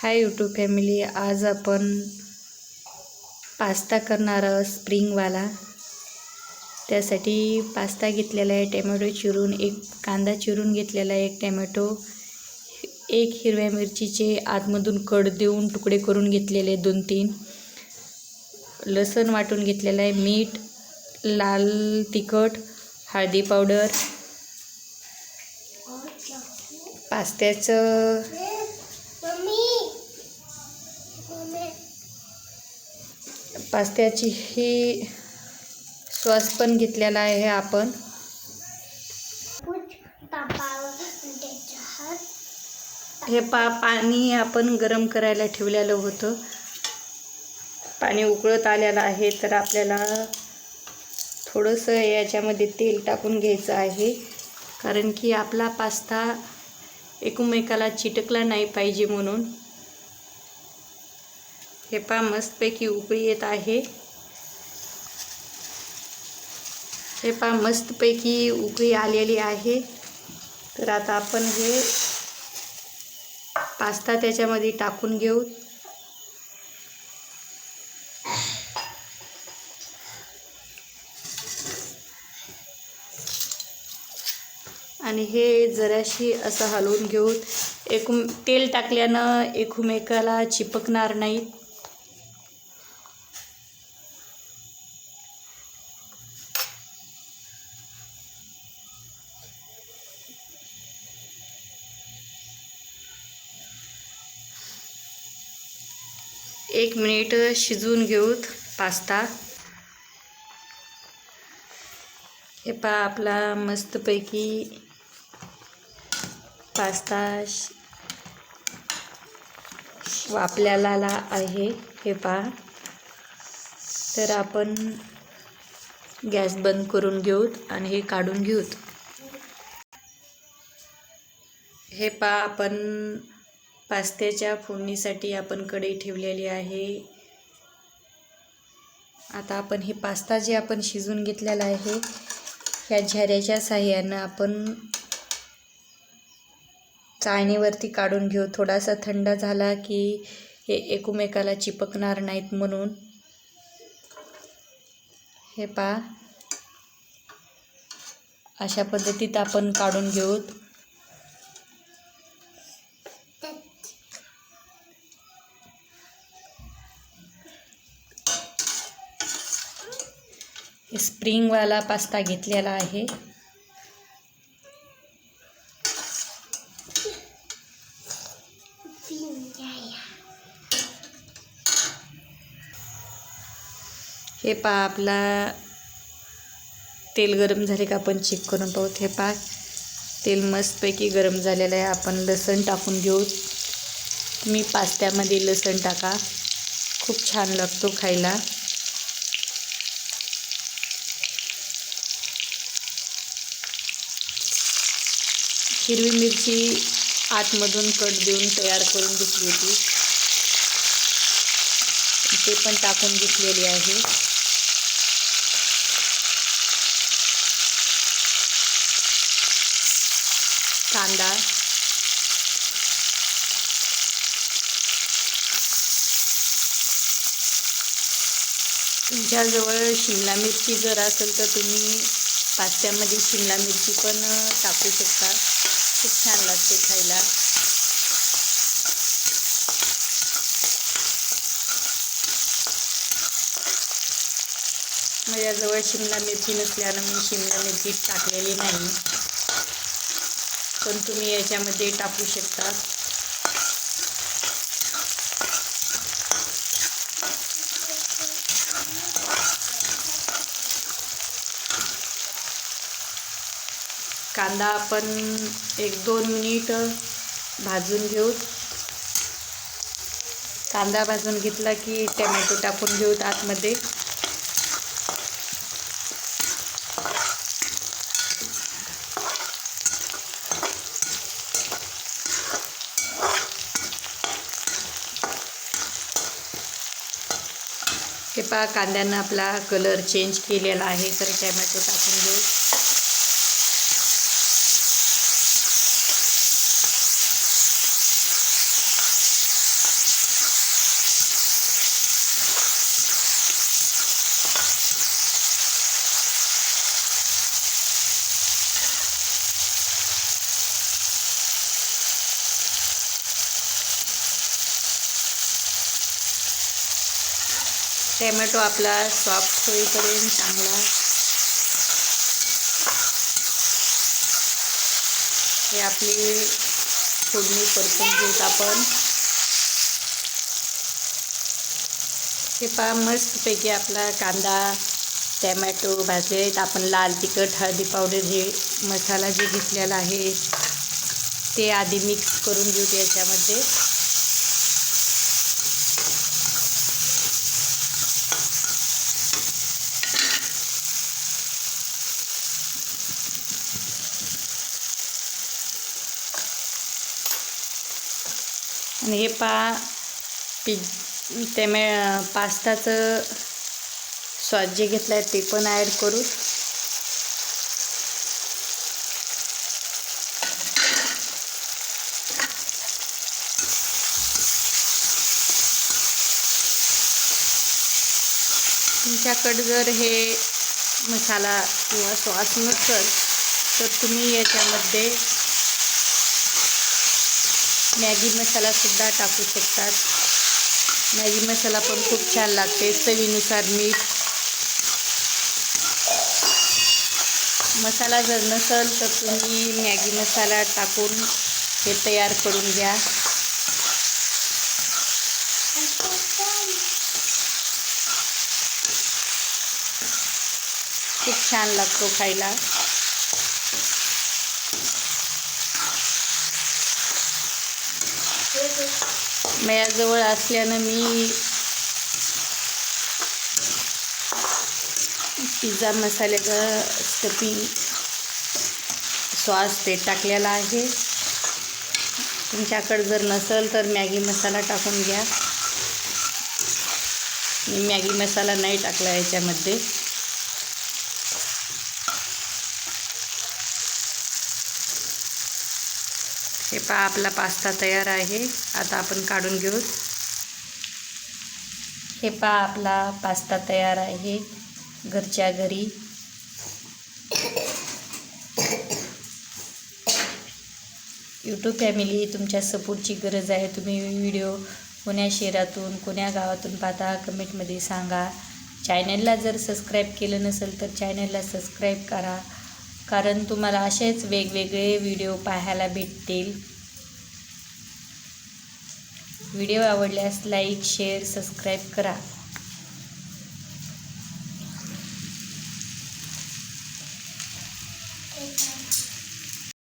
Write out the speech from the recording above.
Hi YouTube family आज आपण pasta करणार आहोत स्प्रिंगवाला. त्यासाठी पास्ता घेतलेला आहे टॅमॅटो चिरून एक कांदा चिरून घेतलेला आहे एक टॅमॅटो एक हिरव्या मिरचीचे आतमधून कड देऊन तुकडे करून घेतलेले दोन तीन. लसण वाटून घेतलेलं आहे मीठ लाल तिखट हळदी पावडर. पास्त्याचं पास्त्याची ही सॉस पण घेतलेला आहे आपण. हे पा पाणी आपण गरम करायला ठेवलेलं होतं. पाणी उकळत आलेलं आहे तर आपल्याला थोडंसं याच्यामध्ये तेल टाकून घ्यायचं आहे. कारण की आपला पास्ता एकमेकाला चिटकला नाही पाहिजे म्हणून. हे पा मस्तपैकी उकळी येत आहे. हे पा मस्तपैकी उकळी आलेली आहे. तर आता आपण हे पास्ता त्याच्यामध्ये टाकून घेऊ. आणि हे जराशी असं हलवून घेऊ. एकूम तेल टाकल्यानं एकमेकाला चिपकणार नाहीत. एक मिनिट शिजवून घेऊत पास्ता. हे पा आपला मस्तपैकी पास्ता श- वापल्याला आहे. हे पा तर आपण गॅस बंद करून घेऊत आणि हे काढून घेऊत. हे पा आपण पास्त्याच्या फोडणीसाठी आपण कढई ठेवलेली आहे. आता आपण हे पास्ता जे आपण शिजून घेतलेला आहे ह्या झऱ्याच्या साह्यानं आपण चाळणीवरती काढून घेऊ. थोडासा थंड झाला की हे एकमेकाला चिपकणार नाहीत म्हणून. हे पा अशा पद्धतीत आपण काढून घेऊत स्प्रिंगवाला पास्ता घेतलेला आहे. हे पा आपला तेल गरम झाले का आपण चेक करून पाहू. हे पा तेल मस्तपैकी गरम झालेलं आहे. आपण लसण टाकून घेऊ. तुम्ही पास्त्यामध्ये लसण टाका. खूप छान लागतो खायला. हिरवी मिरची आतमधून कट देऊन तयार करून घेतली होती. ते पण टाकून घेतलेली आहे. कांदा. तुमच्याजवळ शिमला मिरची जर असेल तर तुम्ही पास्त्यामध्ये शिमला मिरची पण टाकू शकता. खूप छान लागते खायला. माझ्याजवळ शिमला मिरची नसल्यानं मी शिमला मिरची टाकलेली नाही. पण तुम्ही याच्यामध्ये टाकू शकता. कांदा आपण एक दोन मिनिट भाजून घेऊ. कांदा भाजून घेतला की टमॅटो टाकून घेऊत आतमध्ये. हे पहा कांद्यानं आपला कलर चेंज केलेला आहे तर टमॅटो टाकून घेऊ. टॅमॅटो आपला सॉफ्ट होईपर्यंत चांगला. हे आपली फोडणी परतून घेत आपण. हे पहा मस्तपैकी आपला कांदा टॅमॅटो भाजले आहेत आपण लाल तिखट हळदी पावडर हे मसाला जे घेतलेला आहे ते आधी मिक्स करून घेऊ याच्यामध्ये. आणि हे पा पिज त्यामे पास्ताचं सॉस जे घेतलं आहे ते पण ॲड करू. तुमच्याकडं जर हे मसाला किंवा सॉस नसेल तर तुम्ही याच्यामध्ये मॅगी मसालासुद्धा टाकू शकतात. मॅगी मसाला पण खूप छान लागते चवीनुसार मीठ. मसाला जर नसेल तर तुम्ही मॅगी मसाला टाकून हे तयार करून घ्या. खूप छान लागतो खायला. माझ्याजवळ असल्यानं मी पिझ्झा मसाल्याचं स्टफिंग सॉस ते टाकलेला आहे. तुमच्याकडं जर नसेल तर मॅगी मसाला टाकून घ्या. मी मॅगी मसाला नाही टाकला याच्यामध्ये. हे पहा आपला पास्ता तयार आहे. आता आपण काढून घेऊ. हे पहा आपला पास्ता तयार आहे घरच्या घरी. यूट्यूब फॅमिली तुमच्या सपोर्टची गरज आहे. तुम्ही व्हिडिओ कोण्या शहरातून कोण्या गावातून पाहता कमेंटमध्ये सांगा. चॅनलला जर सबस्क्राईब केलं नसेल तर चॅनलला सबस्क्राईब करा. कारण तुम्हाला असेच वेगवेगळे व्हिडिओ पाहायला भेटतील. व्हिडिओ आवडल्यास लाईक शेअर सबस्क्राईब करा.